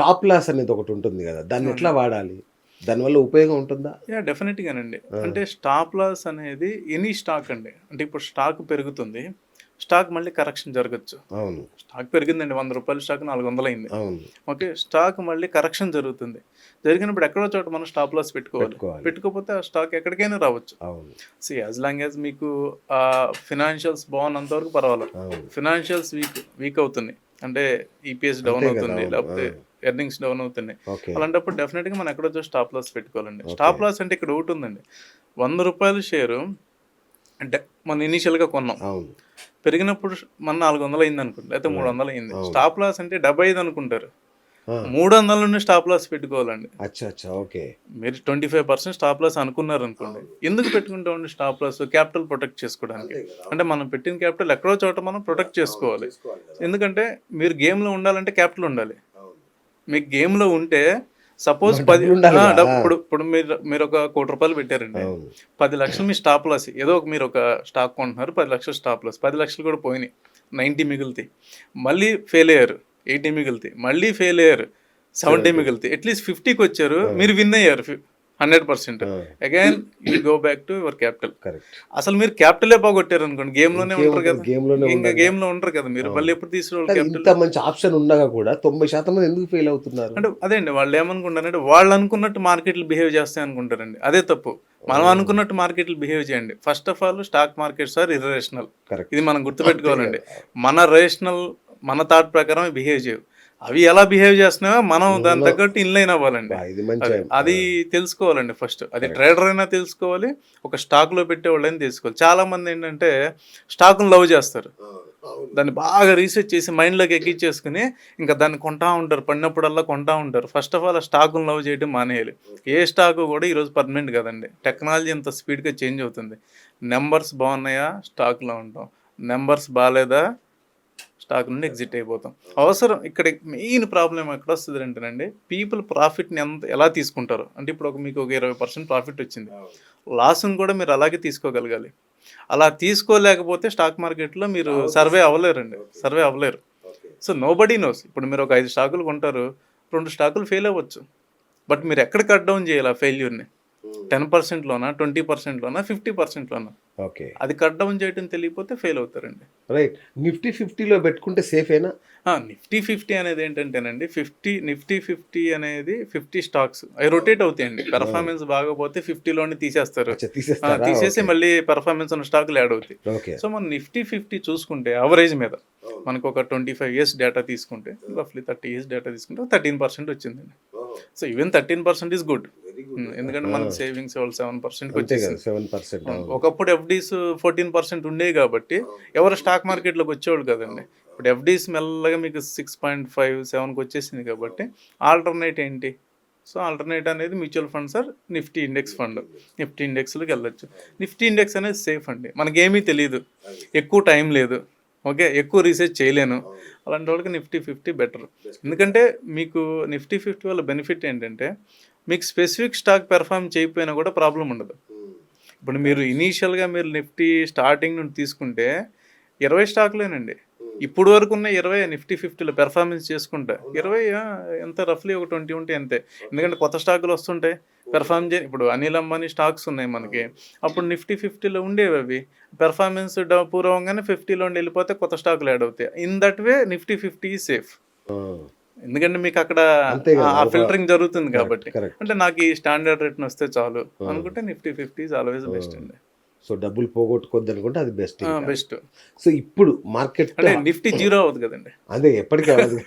Top loss అనేది ఒకటి ఉంటుంది కదా దాన్ని ఎట్లా వాడాలి? దానివల్ల ఉపయోగం ఉంటుందా? యా డెఫినెట్గానండి అంటే స్టాప్ లాస్ అనేది ఎనీ స్టాక్ అండి. అంటే ఇప్పుడు స్టాక్ పెరుగుతుంది స్టాక్ మళ్ళీ కరెక్షన్ జరగచ్చు. అవును. స్టాక్ పెరిగిందండి వంద రూపాయల స్టాక్ నాలుగు వందలు అయింది. అవును. ఓకే స్టాక్ మళ్ళీ కరెక్షన్ జరుగుతుంది. జరిగినప్పుడు ఎక్కడో చోట మనం స్టాప్ లాస్ పెట్టుకోవాలి. పెట్టుకోకపోతే ఆ స్టాక్ ఎక్కడికైనా రావచ్చు. అవును. సి యాజ్ లాంగ్ యాజ్ మీకు ఫినాన్షియల్స్ బాగున్నంత వరకు పర్వాలేదు. ఫినాన్షియల్స్ వీక్ వీక్ అవుతుంది అంటే ఈపీఎస్ డౌన్ అవుతుంది. లేకపోతే ఎర్నింగ్స్ డౌన్ అవుతున్నాయి. అలాంటప్పుడు డెఫినెట్గా మనం ఎక్కడో స్టాప్ లాస్ పెట్టుకోవాలండి. స్టాప్ లాస్ అంటే ఇక్కడ ఒకటి ఉందండి. వంద రూపాయల షేరు అంటే మనం ఇనీషియల్గా కొన్నాం. పెరిగినప్పుడు మన నాలుగు వందలు అయింది అనుకోండి లేకపోతే మూడు వందలు అయింది. స్టాప్ లాస్ అంటే డెబ్బై ఐదు అనుకుంటారు. మూడు వందల నుండి స్టాప్ లాస్ పెట్టుకోవాలండి. ఓకే. మీరు twenty five percent stop loss అనుకున్నారు అనుకోండి ఎందుకు పెట్టుకుంటామండి స్టాప్ లాస్ క్యాపిటల్ ప్రొటెక్ట్ చేసుకోవడానికి. అంటే మనం పెట్టిన క్యాపిటల్ ఎక్కడో చోట మనం ప్రొటెక్ట్ చేసుకోవాలి. ఎందుకంటే మీరు గేమ్లో ఉండాలంటే క్యాపిటల్ ఉండాలి. మీకు గేమ్లో ఉంటే సపోజ్ పది ఇప్పుడు ఇప్పుడు మీరు మీరు ఒక కోటి రూపాయలు పెట్టారండి. పది లక్షలు మీ స్టాప్ లాస్. ఏదో ఒక మీరు ఒక స్టాక్ కొంటున్నారు పది లక్షలు స్టాప్ లాస్. పది లక్షలు కూడా పోయినాయి. నైంటీ మిగులుతాయి. మళ్ళీ ఫెయిల్ అయ్యారు. ఎయిటీ మిగులుతాయి. మళ్ళీ ఫెయిల్ అయ్యారు. సెవెంటీ మిగులుతాయి. అట్లీస్ట్ ఫిఫ్టీకి వచ్చారు. మీరు విన్ అయ్యారు. Hundred percent. Again you go back to your capital correct అసలు మీరు క్యాపిటలే పోగొట్టారు అనుకోండి గేమ్లోనే ఉంటారు కదా. గేమ్లోనే ఇంకా గేమ్లో ఉంటారు కదా మీరు. మళ్ళీ ఎప్పుడు తీసుకోవాలి ఇంత మంచి ఆప్షన్ ఉండగా కూడా తొంభై శాతం మంది ఎందుకు ఫెయిల్ అవుతున్నారు? అంటే అదే అండి వాళ్ళు ఏమనుకుంటారంటే వాళ్ళు అనుకున్నట్టు మార్కెట్లు బిహేవ్ చేస్తాయి అనుకుంటారండి. అదే తప్పు. మనం అనుకున్నట్టు మార్కెట్లు బిహేవ్ చేయండి. First of all stock markets are irrational ఇది మనం గుర్తుపెట్టుకోవాలండి. మన రేషనల్ మన థాట్ ప్రకారం బిహేవ్ చేయవు. అవి ఎలా బిహేవ్ చేస్తున్నాయో మనం దాని తగ్గట్టు ఇన్లైన్ అవ్వాలండి. అది- అది తెలుసుకోవాలండి ఫస్ట్. అది ట్రేడర్ అయినా తెలుసుకోవాలి ఒక స్టాక్లో పెట్టే వాళ్ళని తెలుసుకోవాలి. చాలా మంది ఏంటంటే స్టాక్ లవ్ చేస్తారు. దాన్ని బాగా రీసెర్చ్ చేసి మైండ్లోకి ఎక్కించేసుకుని ఇంకా దాన్ని కొంటా ఉంటారు పడినప్పుడల్లా కొంటా ఉంటారు. ఫస్ట్ ఆఫ్ ఆల్ ఆ స్టాక్ను లవ్ చేయడం మానేయాలి. ఏ స్టాక్ కూడా ఈరోజు పర్మనెంట్ కదండి. టెక్నాలజీ ఎంత స్పీడ్గా చేంజ్ అవుతుంది. నెంబర్స్ బాగున్నాయా? స్టాక్లో ఉంటాం. నెంబర్స్ బాగాలేదా స్టాక్ నుండి ఎగ్జిట్ అయిపోతాం. అవసరం ఇక్కడ మెయిన్ ప్రాబ్లం ఎక్కడ వస్తుంది అంటేనండి పీపుల్ ప్రాఫిట్ని ఎంత ఎలా తీసుకుంటారు? అంటే ఇప్పుడు ఒక మీకు ఒక ఇరవై పర్సెంట్ ప్రాఫిట్ వచ్చింది. లాస్ని కూడా మీరు అలాగే తీసుకోగలగాలి. అలా తీసుకోలేకపోతే స్టాక్ మార్కెట్లో మీరు సర్వే అవ్వలేరండి. సర్వే అవ్వలేరు. సో నో బడీ నోస్ ఇప్పుడు మీరు ఒక ఐదు స్టాకులు కొంటారు రెండు స్టాకులు ఫెయిల్ అవ్వచ్చు. బట్ మీరు ఎక్కడ కట్ డౌన్ చేయాలి ఆ ఫెయిల్యూర్ని? టెన్ పర్సెంట్లోనా ట్వంటీ పర్సెంట్లోనా ఫిఫ్టీ పర్సెంట్లోనా ఓకే. అది కట్ డౌన్ చేయడం తెలియకపోతే ఫెయిల్ అవుతారండి. రైట్. నిఫ్టీ ఫిఫ్టీలో పెట్టుకుంటే సేఫేనా నిఫ్టీ ఫిఫ్టీ అనేది ఏంటంటేనండి ఫిఫ్టీ నిఫ్టీ ఫిఫ్టీ అనేది ఫిఫ్టీ స్టాక్స్ అవి రొటేట్ అవుతాయండి. పెర్ఫార్మెన్స్ బాగోపోతే ఫిఫ్టీలోని తీసేస్తారు. తీసేసి మళ్ళీ పెర్ఫార్మెన్స్ ఉన్న స్టాక్లు యాడ్ అవుతాయి. ఓకే. సో మన నిఫ్టీ ఫిఫ్టీ చూసుకుంటే అవరేజ్ మీద మనకు ఒక ట్వంటీ ఫైవ్ ఇయర్స్ డేటా తీసుకుంటే రఫ్లీ థర్టీ ఇయర్స్ డేటా తీసుకుంటే థర్టీన్ పర్సెంట్ వచ్చిందండి. So even thirteen percent is good ఎందుకంటే మనకి సేవింగ్స్ వాళ్ళు సెవెన్ కదా వచ్చేసింది. సెవెన్ పర్సెంట్ ఒకప్పుడు ఎఫ్డీస్ ఫోర్టీన్ పర్సెంట్ ఉండేవి కాబట్టి ఎవరు స్టాక్ మార్కెట్లోకి వచ్చేవాళ్ళు కదండి. ఇప్పుడు ఎఫ్డీస్ మెల్లగా మీకు సిక్స్ పాయింట్ ఫైవ్ సెవెన్కి వచ్చేసింది కాబట్టి ఆల్టర్నేట్ ఏంటి? సో ఆల్టర్నేట్ అనేది mutual funds or Nifty index fund Nifty ఇండెక్స్లోకి వెళ్ళొచ్చు. నిఫ్టీ ఇండెక్స్ అనేది సేఫ్ అండి. మనకేమీ తెలియదు ఎక్కువ టైం లేదు. ఓకే? ఎక్కువ రీసెర్చ్ చేయలేను. అలాంటి వాళ్ళకి నిఫ్టీ ఫిఫ్టీ బెటర్ ఎందుకంటే మీకు నిఫ్టీ ఫిఫ్టీ వల్ల బెనిఫిట్ ఏంటంటే మీకు స్పెసిఫిక్ స్టాక్ పెర్ఫామ్ చేయకపోయినా కూడా ప్రాబ్లం ఉండదు. ఇప్పుడు మీరు ఇనీషియల్గా మీరు నిఫ్టీ స్టార్టింగ్ నుండి తీసుకుంటే ఇరవై స్టాక్లేనండి. ఇప్పుడు వరకు ఉన్న ఇరవై నిఫ్టీ ఫిఫ్టీలో పెర్ఫార్మెన్స్ చేసుకుంటా ఇరవై ఎంత రఫ్లీ ఒక ట్వంటీ ఉంటే అంతే. ఎందుకంటే కొత్త స్టాకులు వస్తుంటాయి. పెర్ఫార్మ్ చే ఇప్పుడు అనిల్ అంబానీ స్టాక్స్ ఉన్నాయి మనకి. అప్పుడు నిఫ్టీ ఫిఫ్టీలో ఉండేవి అవి. పెర్ఫార్మెన్స్ పూర్వంగానే ఫిఫ్టీలో ఉండి వెళ్ళిపోతే కొత్త స్టాకులు యాడ్ అవుతాయి. In that way Nifty fifty safe. ఎందుకంటే మీకు అక్కడ ఆ ఫిల్టరింగ్ జరుగుతుంది కాబట్టి. అంటే నాకు ఈ స్టాండర్డ్ రేట్ వస్తే చాలు. అనుకుంటే Nifty fifty is always best అండి. సో డబ్బులు పోగొట్టుకోవద్దు అనుకుంటే అది బెస్ట్ బెస్ట్ సో ఇప్పుడు మార్కెట్ అంటే నిఫ్టీ జీరో అవుతుంది కదండి. అదే ఎప్పటికీ అవ్వదు.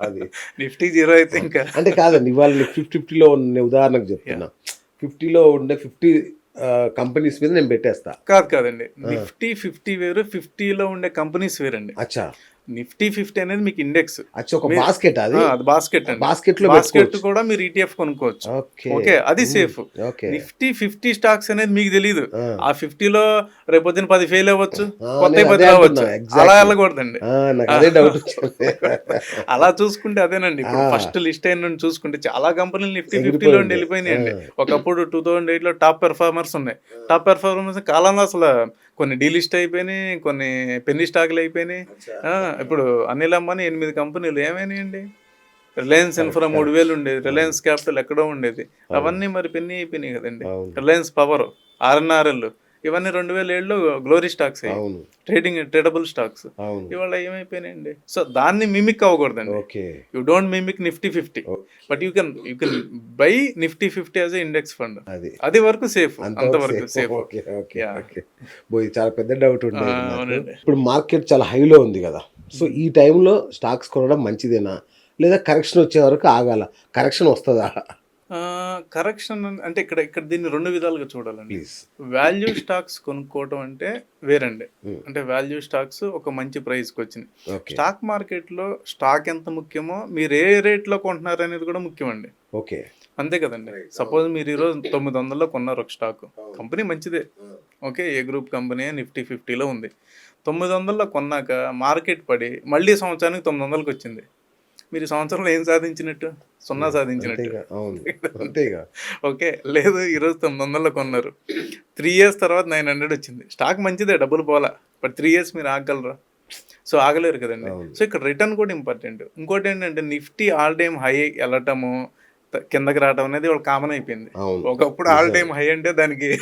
అది. నిఫ్టీ జీరో అయితే ఇంకా. అంటే కాదండి ఇవాళ ఫిఫ్టీ ఫిఫ్టీలో ఉన్న ఉదాహరణకు చెప్తున్నా. ఫిఫ్టీలో ఉండే ఫిఫ్టీ కంపెనీస్ మీద నేను పెట్టేస్తా. కాదు కాదండి. నిఫ్టీ ఫిఫ్టీ వేరు ఫిఫ్టీలో ఉండే కంపెనీస్ వేరండి. అచ్చా. నిఫ్టీ ఫిఫ్టీ అనేది మీకు ఇండెక్స్ ఒక బాస్కెట్ అది? అది బాస్కెట్ బాస్కెట్లో బాస్కెట్ కూడా మీరు ఈటీఎఫ్ కొనుక్కోవచ్చు. ఓకే. అది safe okay. Nifty fifty stocks అనేది మీకు తెలియదు ఆ. ఫిఫ్టీలో రేపొద్దున పది ఫెయిల్ అవ్వచ్చు కొత్త పది రావచ్చు. exactly. అలా వెళ్ళకూడదండి. అలా చూసుకుంటే అదేనండి. ఇప్పుడు. ఫస్ట్ లిస్ట్ అయిన చూసుకుంటే చాలా కంపెనీలు నిఫ్టీ ఎగిరిపోయి ఫిఫ్టీలో ఉంది. వెళ్ళిపోయినాయండి. ఒకప్పుడు టూ థౌజండ్ ఎయిట్లో టాప్ పెర్ఫార్మర్స్ ఉన్నాయి. టాప్ పెర్ఫార్మర్స్ కాలంలో అసలు కొన్ని డీలిస్ట్ అయిపోయినాయి కొన్ని పెన్ని స్టాక్లు అయిపోయినాయి. ఇప్పుడు అనిల్ అంబానీ ఎనిమిది కంపెనీలు ఏమైనాయండి? రిలయన్స్ ఇన్ఫ్రా మూడు వేలు ఉండేది రిలయన్స్ క్యాపిటల్ ఎక్కడో ఉండేది. అవన్నీ మరి పెన్ని అయిపోయినాయి కదండి. రిలయన్స్ పవర్ ఆర్ఎన్ఆర్ఎల్ ఇవన్నీ రెండు వేల ఏడులో glory stocks trading tradable stocks ఇవాళ ఏమైపోయినాయండి? సో దాన్ని mimic అవ్వకూడదండి. Okay. You don't mimic Nifty fifty but you can you can buy Nifty fifty as index fund అది. అది వరకు సేఫ్ అంతవరకు సేఫ్ ఓకే చాలా పెద్ద డౌట్. అవునండి. ఇప్పుడు మార్కెట్ చాలా హైలో ఉంది కదా. సో ఈ టైంలో స్టాక్స్ కొనడం మంచిదేనా? లేదా కరెక్షన్ వచ్చే వరకు ఆగాల? కరెక్షన్ వస్తుందా? కరెక్షన్ అంటే ఇక్కడ ఇక్కడ దీన్ని రెండు విధాలుగా చూడాలండి. ప్లీజ్ వాల్యూ స్టాక్స్ కొనుక్కోవటం అంటే వేరండి. Hmm. అంటే వాల్యూ స్టాక్స్ ఒక మంచి ప్రైస్కి వచ్చింది ఓకే స్టాక్ మార్కెట్లో స్టాక్ ఎంత ముఖ్యమో మీరు ఏ రేట్లో కొంటున్నారు అనేది కూడా ముఖ్యమండి. ఓకే అంతే కదండి. సపోజ్ మీరు ఈరోజు తొమ్మిది వందల్లో కొన్నారు ఒక స్టాక్ కంపెనీ మంచిదే. Okay A group company Nifty ఫిఫ్టీలో ఉంది. తొమ్మిది వందల్లో కొన్నాక మార్కెట్ పడి మళ్ళీ సంవత్సరానికి తొమ్మిది వందలకి వచ్చింది. మీరు సంవత్సరంలో ఏం సాధించినట్టు? సున్నా సాధించినట్టు. అంతేగా ఓకే లేదు ఈరోజు తొమ్మిది వందల్లో కొన్నారు. త్రీ ఇయర్స్ తర్వాత నైన్ హండ్రెడ్ వచ్చింది. స్టాక్ మంచిదే డబ్బులు పోలా బట్ త్రీ ఇయర్స్ మీరు ఆగగలరా? సో ఆగలేరు కదండి. సో ఇక్కడ రిటర్న్ కూడా ఇంపార్టెంట్ ఇంకోటి ఏంటంటే నిఫ్టీ ఆల్ టైమ్ హై వెళ్ళటము కిందకి రావడం అనేది వాళ్ళు కామన్ అయిపోయింది. ఒకప్పుడు ఆల్ టైమ్ హై అంటే దానికి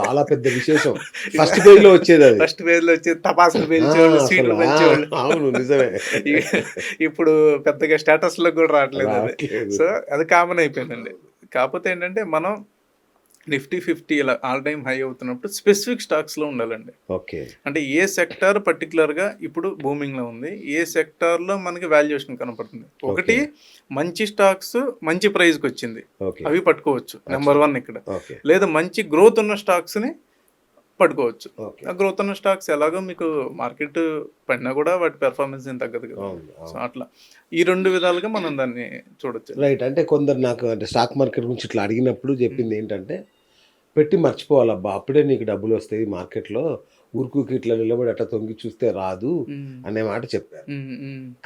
చాలా పెద్ద విశేషం. ఫస్ట్ పేజ్లో వచ్చేది అది. ఫస్ట్ పేజ్లో వచ్చి తపాసులు అసలు, సీట్లు పెంచేవాళ్ళు. అవును నిజమే. ఇప్పుడు పెద్దగా స్టేటస్లో కూడా రావట్లేదు అది. సో అది కామన్ అయిపోయిందండి. కాకపోతే ఏంటంటే మనం నిఫ్టీ ఫిఫ్టీ ఇలా ఆల్ టైమ్ హై అవుతున్నప్పుడు స్పెసిఫిక్ స్టాక్స్లో ఉండాలండి. ఓకే. అంటే ఏ సెక్టార్ పర్టికులర్గా ఇప్పుడు బూమింగ్లో ఉంది ఏ సెక్టార్లో మనకి వాల్యుయేషన్ కనపడుతుంది. ఒకటి మంచి స్టాక్స్ మంచి ప్రైస్కి వచ్చింది అవి పట్టుకోవచ్చు. నెంబర్ వన్ ఇక్కడ. లేదా మంచి గ్రోత్ ఉన్న స్టాక్స్ని పట్టుకోవచ్చు. ఆ గ్రోత్ ఉన్న స్టాక్స్ ఎలాగో మీకు మార్కెట్ పడినా కూడా వాటి పెర్ఫార్మెన్స్ ఏం తగ్గదు కదా. సో అట్లా. ఈ రెండు విధాలుగా మనం దాన్ని చూడొచ్చు. రైట్ అంటే కొందరు నాకు అంటే స్టాక్ మార్కెట్ గురించి ఇట్లా అడిగినప్పుడు చెప్పింది ఏంటంటే పెట్టి మర్చిపోవాలబ్బా. అప్పుడే నీకు డబ్బులు వస్తాయి మార్కెట్లో. ఊరుకుకి ఇట్లా నిలబడి అట్లా తొంగి చూస్తే రాదు అనే మాట చెప్పారు.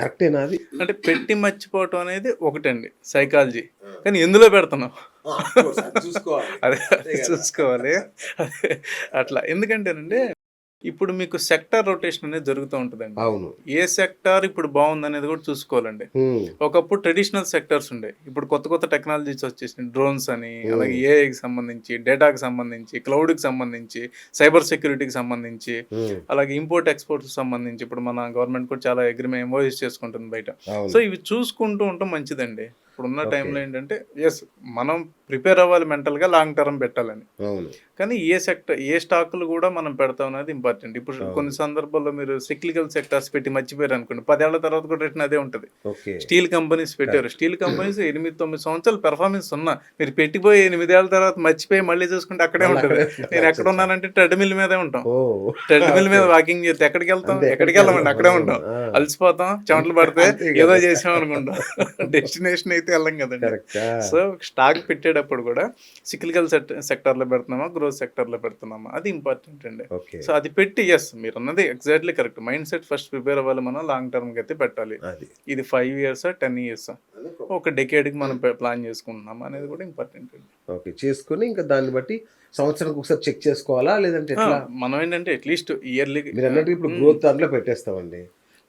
కరెక్టేనా అది? అంటే పెట్టి మర్చిపోవటం అనేది ఒకటండి సైకాలజీ. కానీ ఎందులో పెడుతున్నాం అదే చూసుకోవాలి. అట్లా. ఎందుకంటేనండి ఇప్పుడు మీకు సెక్టార్ రొటేషన్ అనేది జరుగుతూ ఉంటుందండి. అవును. ఏ సెక్టార్ ఇప్పుడు బాగుంది అనేది కూడా చూసుకోవాలండి. ఒకప్పుడు ట్రెడిషనల్ సెక్టర్స్ ఉండే. ఇప్పుడు కొత్త కొత్త టెక్నాలజీస్ వచ్చేసినాయి. డ్రోన్స్ అని అలాగే ఏఐకి సంబంధించి డేటాకి సంబంధించి క్లౌడ్కి సంబంధించి సైబర్ సెక్యూరిటీకి సంబంధించి. అలాగే ఇంపోర్ట్ ఎక్స్పోర్ట్కి సంబంధించి ఇప్పుడు మన గవర్నమెంట్ కూడా చాలా అగ్రిమెంట్ ఎంఓఎస్ చేసుకుంటుంది బయట. సో ఇవి చూసుకుంటూ ఉండటం మంచిదండి. ఇప్పుడున్న టైంలో ఏంటంటే ఎస్ మనం ప్రిపేర్ అవ్వాలి మెంటల్గా లాంగ్ టర్మ్ పెట్టాలని. కానీ ఏ సెక్టర్ ఏ స్టాకులు కూడా మనం పెడతాం అనేది ఇంపార్టెంట్. ఇప్పుడు కొన్ని సందర్భాల్లో మీరు సిక్లికల్ సెక్టర్స్ పెట్టి మర్చిపోయారు అనుకోండి పదేళ్ళ తర్వాత కూడా రిటర్న్ అదే ఉంటుంది. స్టీల్ కంపెనీస్ పెట్టారు. స్టీల్ కంపెనీస్ ఎనిమిది తొమ్మిది సంవత్సరాలు పెర్ఫార్మెన్స్ ఉన్నా మీరు పెట్టిపోయి ఎనిమిదేళ్ళ తర్వాత మర్చిపోయి మళ్ళీ చూసుకుంటే అక్కడే ఉంటుంది. నేను ఎక్కడ ఉన్నానంటే ట్రెడ్మిల్ మీదే ఉంటాం. ఓ. ట్రెడ్మిల్ మీద వాకింగ్ చేస్తే ఎక్కడికి వెళ్తాం? ఎక్కడికి వెళ్ళమండి? అక్కడే ఉంటాం. అలసిపోతాం చెమటలు పడితే. ఏదో చేసాం అనుకుంటాం. డెస్టినేషన్ అయితే వెళ్ళం కదండి. సో స్టాక్ పెట్టేటప్పుడు కూడా సిక్లికల్ సెక్టర్లో పెడుతున్నామా గ్రోత్ సెక్టర్లో పెడుతున్నామా? అది ఇంపార్టెంట్ అండి. సో అది పెట్టి ఎస్ మీరు అన్నది exactly correct mind set first prepare అవ్వాలి మనం లాంగ్ టర్మ్కి అయితే పెట్టాలి. ఇది ఫైవ్ ఇయర్స్ టెన్ ఇయర్స్ ఒక డెకేడ్కి మనం ప్లాన్ చేసుకుంటున్నాం అనేది కూడా ఇంపార్టెంట్ అండి. ఓకే చేసుకొని ఇంకా దాన్ని బట్టి సంవత్సరానికి ఒకసారి చెక్ చేసుకోవాలా? లేదంటే మనం ఏంటంటే అట్లీస్ట్ ఇయర్లీ మీరు అన్నట్టు ఇప్పుడు గ్రోత్ దాంట్లో పెట్టేస్తామండి.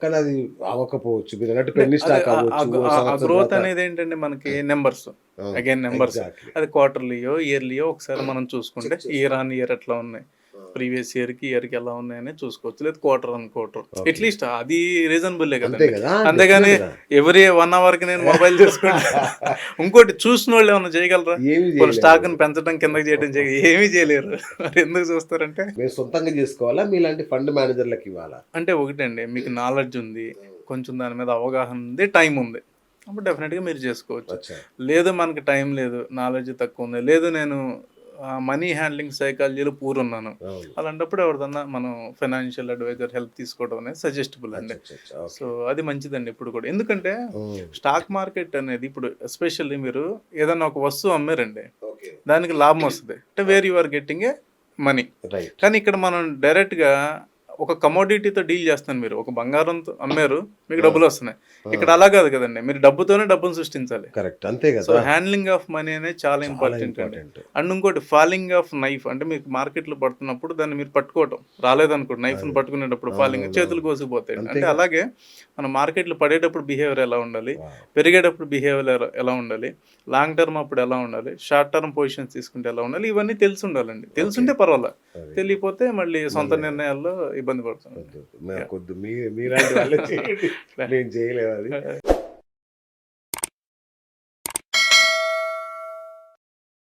కానీ అది అవ్వకపోవచ్చు మీరు అన్నట్టు పెన్ని స్టాక్ అవ్వచ్చు ఓ సంవత్సరం గ్రోత్ అనేది ఏంటంటే మనకి నెంబర్స్ అగైన్ నెంబర్స్. అది క్వార్టర్లీయో ఇయర్లీయో ఒకసారి మనం చూసుకుంటే ఇయర్ ఆన్ ఇయర్ ఎట్లా ఉన్నాయి. ప్రీవియస్ ఇయర్కి ఇయర్కి ఎలా ఉన్నాయని చూసుకోవచ్చు. లేదు క్వార్టర్ ఆన్ క్వార్టర్. అట్లీస్ట్ అది రీజనబుల్లే కదండి. కదా? అంతేగాని. ఎవరి వన్ అవర్కి నేను మొబైల్ చూసుకుంటా ఇంకోటి చూసిన వాళ్ళు ఏమన్నా చేయగలరా? వాళ్ళు. స్టాక్ని పెంచడం కిందకి చేయడం చేయ ఏమీ చేయలేరు. మరి ఎందుకు చూస్తారంటే? మీరు సొంతంగా చేసుకోవాలా? మీలాంటి ఫండ్ మేనేజర్లకు ఇవ్వాలా? అంటే ఒకటండి మీకు నాలెడ్జ్ ఉంది కొంచెం దాని మీద అవగాహన ఉంది టైం ఉంది. అప్పుడు డెఫినెట్గా మీరు చేసుకోవచ్చు. లేదు మనకి టైం లేదు నాలెడ్జ్ తక్కువ ఉంది లేదు నేను మనీ హ్యాండ్లింగ్ సైకాలజీలో పూర్ ఉన్నాను అలాంటప్పుడు ఎవరిదన్నా మనం ఫైనాన్షియల్ అడ్వైజర్ హెల్ప్ తీసుకోవడం అనేది సజెస్టబుల్ అండి. సో అది మంచిదండి ఇప్పుడు కూడా. ఎందుకంటే స్టాక్ మార్కెట్ అనేది ఇప్పుడు ఎస్పెషల్లీ మీరు ఏదన్నా ఒక వస్తువు అమ్మారండి. దానికి లాభం వస్తుంది. అంటే where you are getting a money కానీ ఇక్కడ మనం డైరెక్ట్గా ఒక కమోడిటీతో డీల్ చేస్తాను మీరు. ఒక బంగారంతో అమ్మారు మీకు డబ్బులు వస్తున్నాయి. ఇక్కడ అలా కాదు కదండి. మీరు డబ్బుతోనే డబ్బును సృష్టించాలి. కరెక్ట్ అంతే సో కదా హ్యాండ్లింగ్ ఆఫ్ మనీ అనేది చాలా ఇంపార్టెంట్ అండి. ఇంపార్టెంట్ అండ్ ఇంకోటి ఫాలింగ్ ఆఫ్ నైఫ్ అంటే మీకు మార్కెట్లో పడుతున్నప్పుడు దాన్ని మీరు పట్టుకోవటం. రాలేదనుకోండి నైఫ్ని పట్టుకునేటప్పుడు ఫాలింగ్ చేతులు కోసిపోతాయి. అంటే అలాగే మన మార్కెట్లో పడేటప్పుడు బిహేవియర్ ఎలా ఉండాలి? పెరిగేటప్పుడు బిహేవియర్ ఎలా ఉండాలి? లాంగ్ టర్మ్ అప్పుడు ఎలా ఉండాలి? షార్ట్ టర్మ్ పొజిషన్స్ తీసుకుంటే ఎలా ఉండాలి? ఇవన్నీ తెలిసి ఉండాలండి. తెలుసుంటే పర్వాలేదు తెలియపోతే మళ్ళీ సొంత నిర్ణయాల్లో ఇబ్బంది పడుతుంది మాకొద్దు మీ మీలాంటి వాళ్ళే చేయండి నేను చేయలేదు అది.